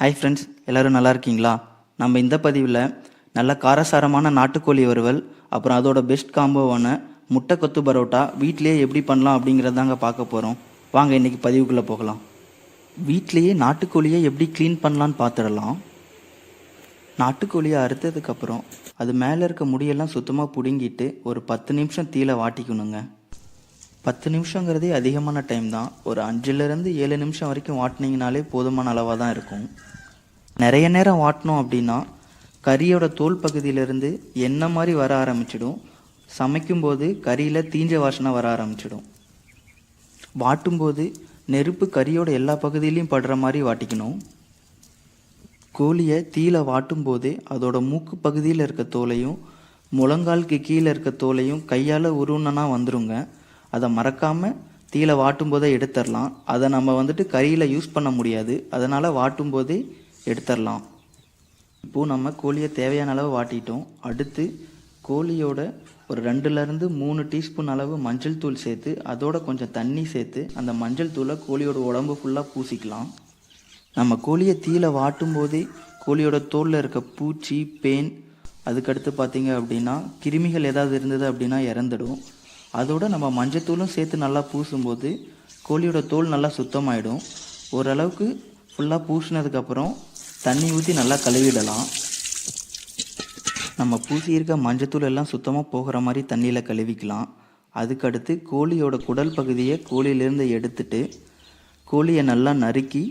Hi friends எல்லோரும் நல்லா இருக்கீங்களா? நம்ம இந்த பதிவில் நல்ல காரசாரமான நாட்டுக்கோழி வறுவல் அப்புறம் அதோட பெஸ்ட் காம்போவான முட்டை கொத்து பரோட்டா வீட்டிலேயே எப்படி பண்ணலாம் அப்படிங்கிறதாங்க பார்க்க போகிறோம் வாங்க இன்றைக்கி பதிவுக்குள்ளே போகலாம். வீட்டிலேயே நாட்டுக்கோழியை எப்படி க்ளீன் பண்ணலான்னு பார்த்துடலாம் நாட்டுக்கோழியை அறுத்ததுக்கப்புறம் அது மேலே இருக்க முடியெல்லாம் சுத்தமாக பிடுங்கிட்டு ஒரு பத்து நிமிஷம் தீல வாட்டிக்கணுங்க. பத்து நிமிஷங்கிறதே அதிகமான டைம் தான். ஒரு அஞ்சுலேருந்து ஏழு நிமிஷம் வரைக்கும் வாட்டினீங்கனாலே போதுமான அளவாக தான் இருக்கும். நிறைய நேரம் வாட்டினோம் அப்படின்னா கறியோட தோல் பகுதியிலேருந்து எண்ணெய் மாதிரி வர ஆரம்பிச்சிடும். சமைக்கும்போது கறியில் தீஞ்ச வாசனை வர ஆரம்பிச்சிடும். வாட்டும்போது நெருப்பு கறியோட எல்லா பகுதியிலையும் படுற மாதிரி வாட்டிக்கணும். கோழியை தீயில வாட்டும்போதே அதோட மூக்கு பகுதியில் இருக்க தோலையும் முழங்காலுக்கு கீழே இருக்க தோலையும் கையால் உருவனா வந்துருங்க. அதை மறக்காமல் தீயில வாட்டும் போதே எடுத்துடலாம். அதை நம்ம வந்துட்டு கறியில் யூஸ் பண்ண முடியாது. அதனால் வாட்டும் போதே எடுத்துடலாம். இப்போது நம்ம கோழியை தேவையான அளவு வாட்டிட்டோம். அடுத்து கோழியோட ஒரு ரெண்டுலேருந்து மூணு டீஸ்பூன் அளவு மஞ்சள் தூள் சேர்த்து அதோட கொஞ்சம் தண்ணி சேர்த்து அந்த மஞ்சள் தூளை கோழியோட உடம்பு ஃபுல்லாக பூசிக்கலாம். நம்ம கோழியை தீயில வாட்டும் போதே கோழியோட தோலில் இருக்க பூச்சி பேன் அதுக்கடுத்து பார்த்தீங்க அப்படின்னா கிருமிகள் ஏதாவது இருந்தது அப்படின்னா இறந்துடும். அதோட நம்ம மஞ்சத்தூளும் சேர்த்து நல்லா பூசும்போது கோழியோட தோல் நல்லா சுத்தமாயிடும். ஓரளவுக்கு ஃபுல்லாக பூசினதுக்கப்புறம் தண்ணி ஊற்றி நல்லா கழுவிடலாம். நம்ம பூசியிருக்க மஞ்சத்தூள் எல்லாம் சுத்தமாக போகிற மாதிரி தண்ணியில் கழுவிக்கலாம். அதுக்கடுத்து கோழியோட குடல் பகுதியை கோழியிலேருந்து எடுத்துட்டு கோழியை நல்லா நறுக்கி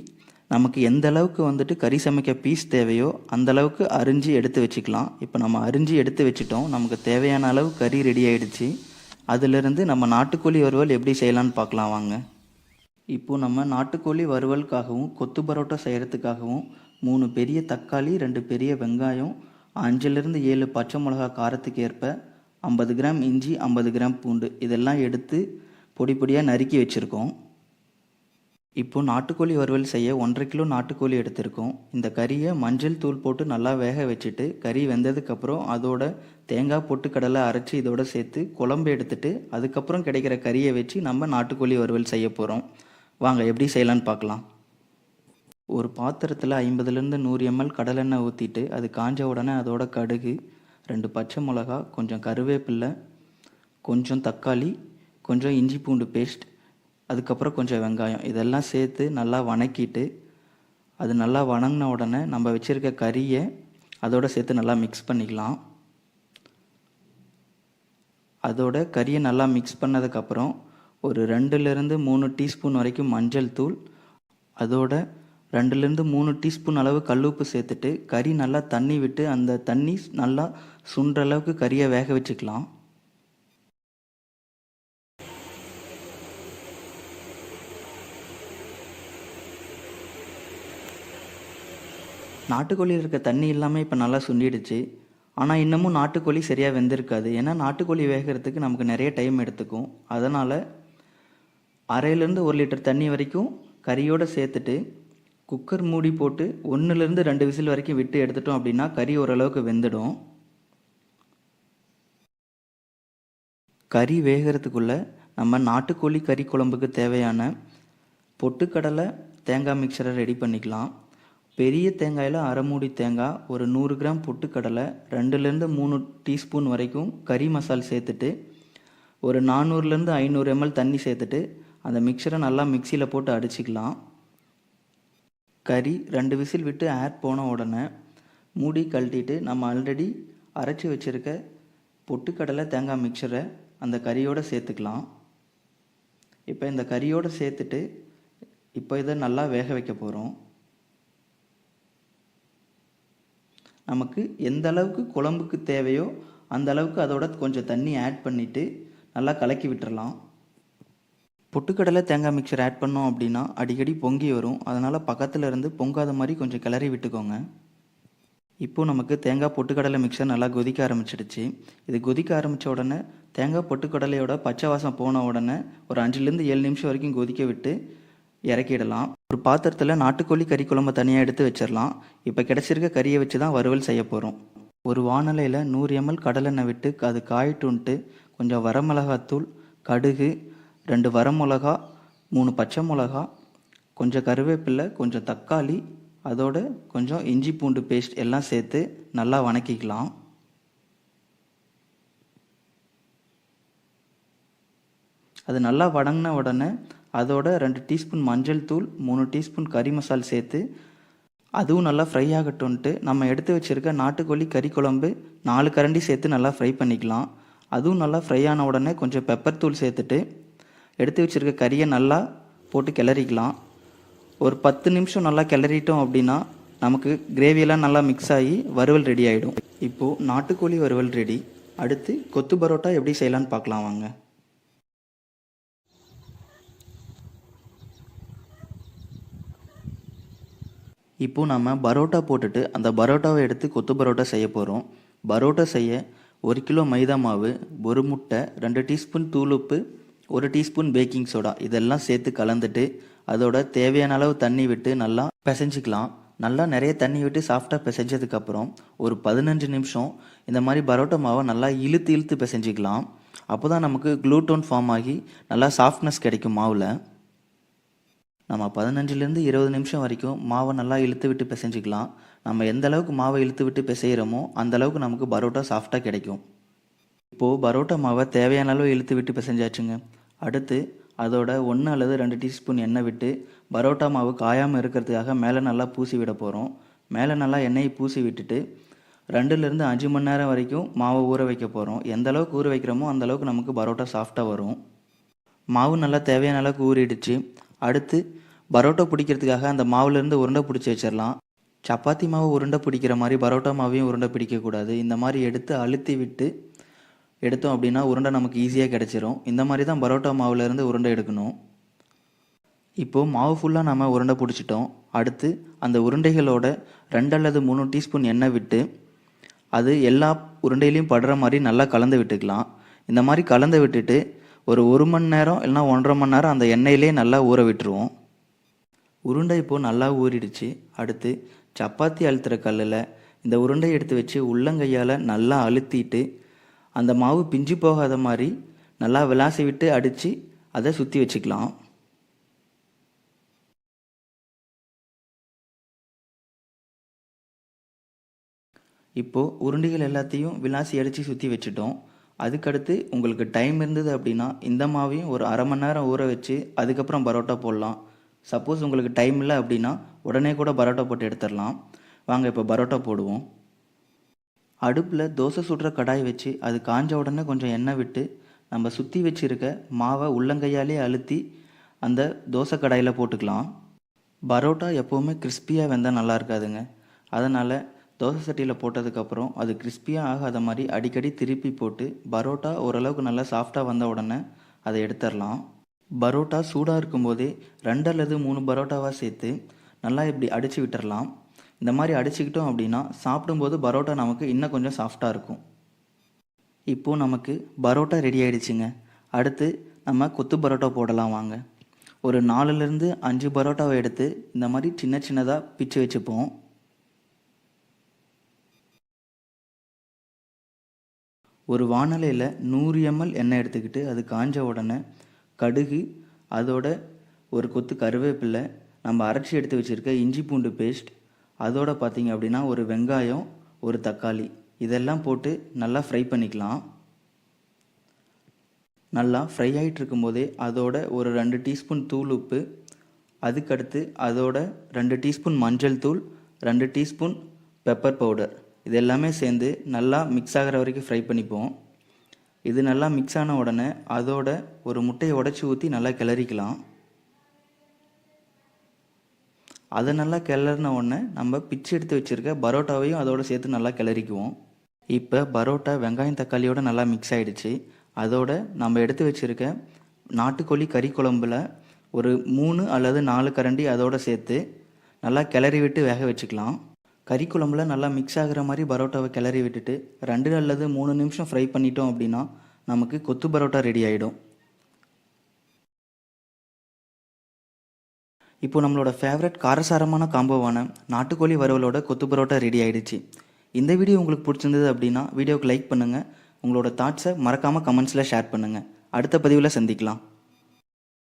நமக்கு எந்த அளவுக்கு வந்துட்டு கறி சமைக்க பீஸ் தேவையோ அந்த அளவுக்கு அரிஞ்சு எடுத்து வச்சுக்கலாம். இப்போ நம்ம அரிஞ்சு எடுத்து வச்சுட்டோம். நமக்கு தேவையான அளவு கறி ரெடி ஆயிடுச்சு. அதிலிருந்து நம்ம நாட்டுக்கோழி வறுவல் எப்படி செய்யலான்னு பார்க்கலாம் வாங்க. இப்போது நம்ம நாட்டுக்கோழி வறுவலுக்காகவும் கொத்து பரோட்டா செய்கிறதுக்காகவும் மூணு பெரிய தக்காளி ரெண்டு பெரிய வெங்காயம் அஞ்சுலேருந்து ஏழு பச்சை மிளகா காரத்துக்கு ஏற்ப ஐம்பது கிராம் இஞ்சி ஐம்பது கிராம் பூண்டு இதெல்லாம் எடுத்து பொடி பொடியாக நறுக்கி வச்சுருக்கோம். இப்போ நாட்டுக்கோழி வறுவல் செய்ய ஒன்றரை கிலோ நாட்டுக்கோழி எடுத்திருக்கோம். இந்த கறியை மஞ்சள் தூள் போட்டு நல்லா வேக வச்சுட்டு கறி வெந்ததுக்கப்புறம் அதோட தேங்காய் பொட்டுக்கடலை அரைச்சி இதோட சேர்த்து குழம்பு எடுத்துட்டு அதுக்கப்புறம் கிடைக்கிற கறியை வச்சு நம்ம நாட்டுக்கோழி வறுவல் செய்ய போகிறோம் வாங்க எப்படி செய்யலான்னு பார்க்கலாம். ஒரு பாத்திரத்தில் ஐம்பதுலேருந்து நூறு எம்எல் கடலெண்ணெய் ஊற்றிட்டு அது காஞ்ச உடனே அதோட கடுகு ரெண்டு பச்சை மிளகா கொஞ்சம் கருவேப்பில்லை கொஞ்சம் தக்காளி கொஞ்சம் இஞ்சி பூண்டு பேஸ்ட் அதுக்கப்புறம் கொஞ்சம் வெங்காயம். இதெல்லாம் சேர்த்து நல்லா வணக்கிட்டு அது நல்லா வணங்கின உடனே நம்ம வச்சுருக்க கறியை அதோட சேர்த்து நல்லா மிக்ஸ் பண்ணிக்கலாம். அதோட கறியை நல்லா மிக்ஸ் பண்ணதுக்கப்புறம் ஒரு ரெண்டுலேருந்து மூணு டீஸ்பூன் வரைக்கும் மஞ்சள் தூள் அதோட ரெண்டுலேருந்து மூணு டீஸ்பூன் அளவு கல்லுப்பு சேர்த்துட்டு கறி நல்லா தண்ணி விட்டு அந்த தண்ணி நல்லா சுண்டுற அளவுக்கு கறியை வேக வச்சுக்கலாம். நாட்டுக்கோழியில் இருக்க தண்ணி இல்லாமல் இப்போ நல்லா சுண்டிடுச்சு. ஆனால் இன்னமும் நாட்டுக்கோழி சரியாக வெந்திருக்காது. ஏன்னா நாட்டுக்கோழி வேகிறதுக்கு நமக்கு நிறைய டைம் எடுத்துக்கும். அதனால் அரையிலேருந்து ஒரு லிட்டர் தண்ணி வரைக்கும் கறியோடு சேர்த்துட்டு குக்கர் மூடி போட்டு ஒன்றுலேருந்து ரெண்டு விசில் வரைக்கும் விட்டு எடுத்துட்டோம் அப்படின்னா கறி ஓரளவுக்கு வெந்துடும். கறி வேகிறதுக்குள்ளே நம்ம நாட்டுக்கோழி கறி குழம்புக்கு தேவையான பொட்டுக்கடலை தேங்காய் மிக்சரை ரெடி பண்ணிக்கலாம். பெரிய தேங்காயில் அரை மூடி தேங்காய் ஒரு நூறு கிராம் பொட்டுக்கடலை ரெண்டுலேருந்து மூணு டீஸ்பூன் வரைக்கும் கறி மசால் சேர்த்துட்டு ஒரு நானூறுலேருந்து ஐநூறு எம்எல் தண்ணி சேர்த்துட்டு அந்த மிக்சரை நல்லா மிக்சியில் போட்டு அடிச்சிக்கலாம். கறி ரெண்டு விசில் விட்டு ஆட் போன உடனே மூடி கழட்டிட்டு நம்ம ஆல்ரெடி அரைச்சி வச்சுருக்க பொட்டுக்கடலை தேங்காய் மிக்சரை அந்த கறியோடு சேர்த்துக்கலாம். இப்போ இந்த கறியோடு சேர்த்துட்டு இப்போ இதை நல்லா வேக வைக்க போகிறோம் நமக்கு எந்த அளவுக்கு குழம்புக்கு தேவையோ அந்த அளவுக்கு அதோட கொஞ்சம் தண்ணி ஆட் பண்ணிவிட்டு நல்லா கலக்கி விட்டுறலாம். பொட்டுக்கடலை தேங்காய் மிக்சர் ஆட் பண்ணோம் அப்படின்னா அடிக்கடி பொங்கி வரும். அதனால் பக்கத்தில் இருந்து பொங்காத மாதிரி கொஞ்சம் கிளறி விட்டுக்கோங்க. இப்போது நமக்கு தேங்காய் பொட்டுக்கடலை மிக்சர் நல்லா கொதிக்க ஆரம்பிச்சிடுச்சு. இது கொதிக்க ஆரம்பித்த உடனே தேங்காய் பொட்டுக்கடலையோட பச்சை வாசம் போன உடனே ஒரு அஞ்சுலேருந்து ஏழு நிமிஷம் வரைக்கும் கொதிக்க விட்டு இறக்கிடலாம். ஒரு பாத்திரத்தில் நாட்டுக்கோழி கறி குழம்பு தனியாக எடுத்து வச்சிடலாம். இப்போ கிடச்சிருக்க கறியை வச்சு தான் வறுவல் செய்ய போகிறோம் ஒரு வானலையில் நூறு எம்எல் கடலெண்ணெய் விட்டு அது காயிட்டுன்ட்டு கொஞ்சம் வரமிளகாத்தூள் கடுகு ரெண்டு வரமிளகா மூணு பச்சை மிளகா கொஞ்சம் கருவேப்பிலை கொஞ்சம் தக்காளி அதோட கொஞ்சம் இஞ்சி பூண்டு பேஸ்ட் எல்லாம் சேர்த்து நல்லா வணக்கிக்கலாம். அது நல்லா வடங்கின உடனே அதோட ரெண்டு டீஸ்பூன் மஞ்சள் தூள் மூணு டீஸ்பூன் கறி மசால் சேர்த்து அதுவும் நல்லா ஃப்ரை ஆகட்டும்ன்ட்டு நம்ம எடுத்து வச்சுருக்க நாட்டுக்கோழி கறி குழம்பு நாலு கரண்டி சேர்த்து நல்லா ஃப்ரை பண்ணிக்கலாம். அதுவும் நல்லா ஃப்ரை ஆன உடனே கொஞ்சம் பெப்பர் தூள் சேர்த்துட்டு எடுத்து வச்சுருக்க கறியை நல்லா போட்டு கிளறிக்கலாம். ஒரு பத்து நிமிஷம் நல்லா கிளறிட்டோம் அப்படின்னா நமக்கு கிரேவியெல்லாம் நல்லா மிக்ஸ் ஆகி வறுவல் ரெடி ஆகிடும் இப்போது நாட்டுக்கோழி வறுவல் ரெடி அடுத்து கொத்து பரோட்டா எப்படி செய்யலான்னு பார்க்கலாம் வாங்க. இப்போது நம்ம பரோட்டா போட்டுட்டு அந்த பரோட்டாவை எடுத்து கொத்து பரோட்டா செய்ய போகிறோம் பரோட்டா செய்ய ஒரு கிலோ மைதா மாவு ஒரு முட்டை ரெண்டு டீஸ்பூன் தூளுப்பு ஒரு டீஸ்பூன் பேக்கிங் சோடா இதெல்லாம் சேர்த்து கலந்துட்டு அதோட தேவையான அளவு தண்ணி விட்டு நல்லா பிசைஞ்சிக்கலாம். நல்லா நிறைய தண்ணி விட்டு சாஃப்டாக பிசைஞ்சதுக்கப்புறம் ஒரு பதினஞ்சு நிமிஷம் இந்த மாதிரி பரோட்டா மாவை நல்லா இழுத்து இழுத்து பிசைஞ்சிக்கலாம். அப்போ தான் நமக்கு க்ளூட்டோன் ஃபார்ம் ஆகி நல்லா சாஃப்ட்னஸ் கிடைக்கும் மாவில். நம்ம பதினஞ்சுலேருந்து இருபது நிமிஷம் வரைக்கும் மாவை நல்லா இழுத்து விட்டு பிசைஞ்சிக்கலாம். நம்ம எந்த அளவுக்கு மாவை இழுத்து விட்டு பிசைகிறோமோ அந்த அளவுக்கு நமக்கு பரோட்டா சாஃப்டாக கிடைக்கும். இப்போது பரோட்டா மாவை தேவையான அளவு இழுத்து விட்டு பிசைஞ்சாச்சுங்க. அடுத்து அதோட ஒன்று அல்லது ரெண்டு டீஸ்பூன் எண்ணெய் விட்டு பரோட்டா மாவு காயாமல் இருக்கிறதுக்காக மேலே நல்லா பூசி விட போகிறோம் மேலே நல்லா எண்ணெயை பூசி விட்டுட்டு ரெண்டுலேருந்து அஞ்சு மணி நேரம் வரைக்கும் மாவை ஊற வைக்க போகிறோம் எந்த அளவுக்கு ஊற வைக்கிறோமோ அந்த அளவுக்கு நமக்கு பரோட்டா சாஃப்டாக வரும். மாவு நல்லா தேவையான அளவுக்கு ஊறிடுச்சு. அடுத்து பரோட்டா பிடிக்கிறதுக்காக அந்த மாவுலேருந்து உருண்டை பிடிச்சி வச்சிடலாம் சப்பாத்தி மாவு உருண்டை பிடிக்கிற மாதிரி பரோட்டா மாவையும் உருண்டை பிடிக்கக்கூடாது. இந்த மாதிரி எடுத்து அழுத்தி விட்டு எடுத்தோம் அப்படின்னா உருண்டை நமக்கு ஈஸியாக கிடச்சிரும். இந்த மாதிரி தான் பரோட்டா மாவுலேருந்து உருண்டை எடுக்கணும். இப்போது மாவு ஃபுல்லாக நம்ம உருண்டை பிடிச்சிட்டோம். அடுத்து அந்த உருண்டைகளோட ரெண்டு அல்லது மூணு டீஸ்பூன் எண்ணெய் விட்டு அது எல்லா உருண்டையிலையும் படுற மாதிரி நல்லா கலந்து விட்டுக்கலாம். இந்த மாதிரி கலந்து விட்டுட்டு ஒரு ஒரு மணி நேரம் இல்லைனா ஒன்றரை மணி நேரம் அந்த எண்ணெயிலே நல்லா ஊற விட்டுருவோம். உருண்டை இப்போது நல்லா ஊறிடுச்சு. அடுத்து சப்பாத்தி அழுத்துற கல்லில் இந்த உருண்டையை எடுத்து வச்சு உள்ளங்கையால் நல்லா அழுத்திட்டு அந்த மாவு பிஞ்சு போகாத மாதிரி நல்லா விளாசி விட்டு அடித்து அதை சுற்றி வச்சுக்கலாம். இப்போது உருண்டைகள் எல்லாத்தையும் விளாசி அடித்து சுற்றி வச்சுட்டோம். அதுக்கடுத்து உங்களுக்கு டைம் இருந்தது அப்படின்னா இந்த மாவையும் ஒரு அரை மணி நேரம் ஊற வச்சு அதுக்கப்புறம் பரோட்டா போடலாம். சப்போஸ் உங்களுக்கு டைம் இல்லை அப்படின்னா உடனே கூட பரோட்டா போட்டு எடுத்துடலாம். வாங்க இப்போ பரோட்டா போடுவோம். அடுப்பில் தோசை சுடுற கடாய் வச்சு அது காஞ்ச உடனே கொஞ்சம் எண்ணெய் விட்டு நம்ம சுற்றி வச்சுருக்க மாவை உள்ளங்கையாலே அழுத்தி அந்த தோசை கடாயில் போட்டுக்கலாம். பரோட்டா எப்போவுமே கிறிஸ்பியாக வெந்தால் நல்லா இருக்காதுங்க. அதனால் தோசை சட்டியில் போட்டதுக்கப்புறம் அது கிறிஸ்பியாக ஆகாத மாதிரி அடிக்கடி திருப்பி போட்டு பரோட்டா ஓரளவுக்கு நல்லா சாஃப்டாக வந்த உடனே அதை எடுத்துடலாம். பரோட்டா சூடாக இருக்கும்போதே ரெண்டு அல்லது மூணு பரோட்டாவாக சேர்த்து நல்லா இப்படி அடித்து விட்டுறலாம். இந்த மாதிரி அடிச்சுக்கிட்டோம் அப்படின்னா சாப்பிடும்போது பரோட்டா நமக்கு இன்னும் கொஞ்சம் சாஃப்டாக இருக்கும். இப்போது நமக்கு பரோட்டா ரெடி ஆகிடுச்சிங்க அடுத்து நம்ம கொத்து பரோட்டா போடலாம் வாங்க. ஒரு நாலுலேருந்து அஞ்சு பரோட்டாவை எடுத்து இந்த மாதிரி சின்ன சின்னதாக பிச்சு வச்சுப்போம். ஒரு வானலையில் நூறு எம்எல் எண்ணெய் எடுத்துக்கிட்டு அது காஞ்ச உடனே கடுகு அதோட ஒரு கொத்து கருவேப்பிலை நம்ம அரைச்சி எடுத்து வச்சுருக்க இஞ்சி பூண்டு பேஸ்ட் அதோட பார்த்தீங்க அப்படின்னா ஒரு வெங்காயம் ஒரு தக்காளி. இதெல்லாம் போட்டு நல்லா ஃப்ரை பண்ணிக்கலாம். நல்லா ஃப்ரை ஆகிட்டு இருக்கும்போதே அதோட ஒரு ரெண்டு டீஸ்பூன் தூள் உப்பு அதுக்கடுத்து அதோட ரெண்டு டீஸ்பூன் மஞ்சள் தூள் ரெண்டு டீஸ்பூன் பெப்பர் பவுடர் இது எல்லாமே சேர்ந்து நல்லா மிக்ஸ் ஆகிற வரைக்கும் ஃப்ரை பண்ணிப்போம். இது நல்லா மிக்ஸ் ஆன உடனே அதோட ஒரு முட்டையை உடச்சி ஊற்றி நல்லா கிளறிக்கலாம். அதை நல்லா கிளறின உடனே நம்ம பிச்சு எடுத்து வச்சுருக்க பரோட்டாவையும் அதோட சேர்த்து நல்லா கிளறிக்குவோம். இப்போ பரோட்டா வெங்காயம் தக்காளியோட நல்லா மிக்ஸ் ஆகிடுச்சு அதோட நம்ம எடுத்து வச்சுருக்க நாட்டுக்கோழி கறி குழம்புல ஒரு மூணு அல்லது நாலு கரண்டி அதோட சேர்த்து நல்லா கிளறி விட்டு வேக வச்சுக்கலாம். கறிக்குழம்புல நல்லா மிக்ஸ் ஆகிற மாதிரி பரோட்டாவை கிளறி விட்டுட்டு ரெண்டு அல்லது மூணு நிமிஷம் ஃப்ரை பண்ணிட்டோம் அப்படின்னா நமக்கு கொத்து பரோட்டா ரெடி ஆகிடும் இப்போ நம்மளோட ஃபேவரட் காரசாரமான காம்போவான நாட்டுக்கோழி வறுவலோட கொத்து பரோட்டா ரெடி ஆகிடுச்சு இந்த வீடியோ உங்களுக்கு பிடிச்சிருந்தது அப்படின்னா வீடியோவுக்கு லைக் பண்ணுங்கள் உங்களோட தாட்ஸை மறக்காமல் கமெண்ட்ஸில் ஷேர் பண்ணுங்கள் அடுத்த பதிவில் சந்திக்கலாம்.